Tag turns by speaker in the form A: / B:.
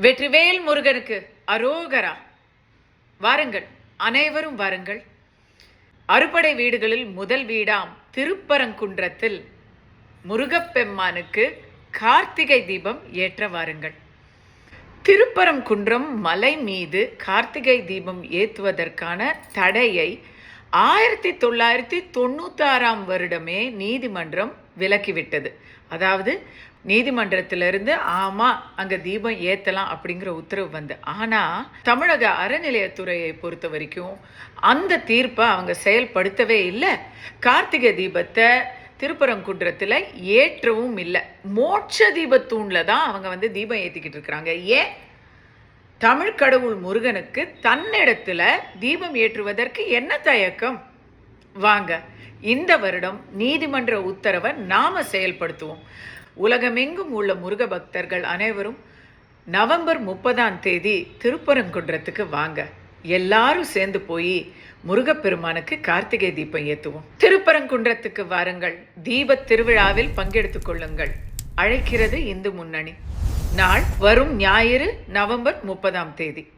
A: வெற்றிவேல் முருகனுக்கு அரோகரா. வாருங்கள் அனைவரும் வாருங்கள். அறுபடை வீடுகளில் முதல் வீடாம் திருப்பரங்குன்றத்தில் முருகப்பெம்மானுக்கு கார்த்திகை தீபம் ஏற்ற வாருங்கள். திருப்பரங்குன்றம் மலை மீது கார்த்திகை தீபம் ஏற்றுவதற்கான தடையை ஆயிரத்தி தொள்ளாயிரத்தி தொண்ணூத்தாறாம் வருடமே நீதிமன்றம் விலக்கிவிட்டது. அதாவது நீதிமன்றத்திலிருந்து ஆமா அங்க தீபம் ஏத்தலாம் அப்படிங்கிற உத்தரவு வந்து. ஆனா தமிழக அறநிலையத்துறையை பொறுத்த வரைக்கும் அந்த தீர்ப்பை அவங்க செயல்படுத்தவே இல்லை. கார்த்திகை தீபத்தை திருப்பரங்குன்றத்தில் ஏற்றவும் இல்லை. மோட்ச தீபத்தூணில் தான் அவங்க வந்து தீபம் ஏற்றிக்கிட்டு இருக்கிறாங்க. ஏன்? தமிழ் கடவுள் முருகனுக்கு தன்னிடத்துல தீபம் ஏற்றுவதற்கு என்ன தயக்கம்? வாங்க. இந்த வருடம் நீதிமன்ற உத்தரவை நாம செயல்படுத்துவோம். உலகமெங்கும் உள்ள முருக பக்தர்கள் அனைவரும் நவம்பர் முப்பதாம் தேதி திருப்பரங்குன்றத்துக்கு வாங்க. எல்லாரும் சேர்ந்து போய் முருகப்பெருமானுக்கு கார்த்திகை தீபம் ஏற்றுவோம் திருப்பரங்குன்றத்துக்கு வாருங்கள். தீப திருவிழாவில் பங்கெடுத்துக் கொள்ளுங்கள். அழைக்கிறது இந்து முன்னணி. நாள் வரும் ஞாயிறு நவம்பர் முப்பதாம் தேதி.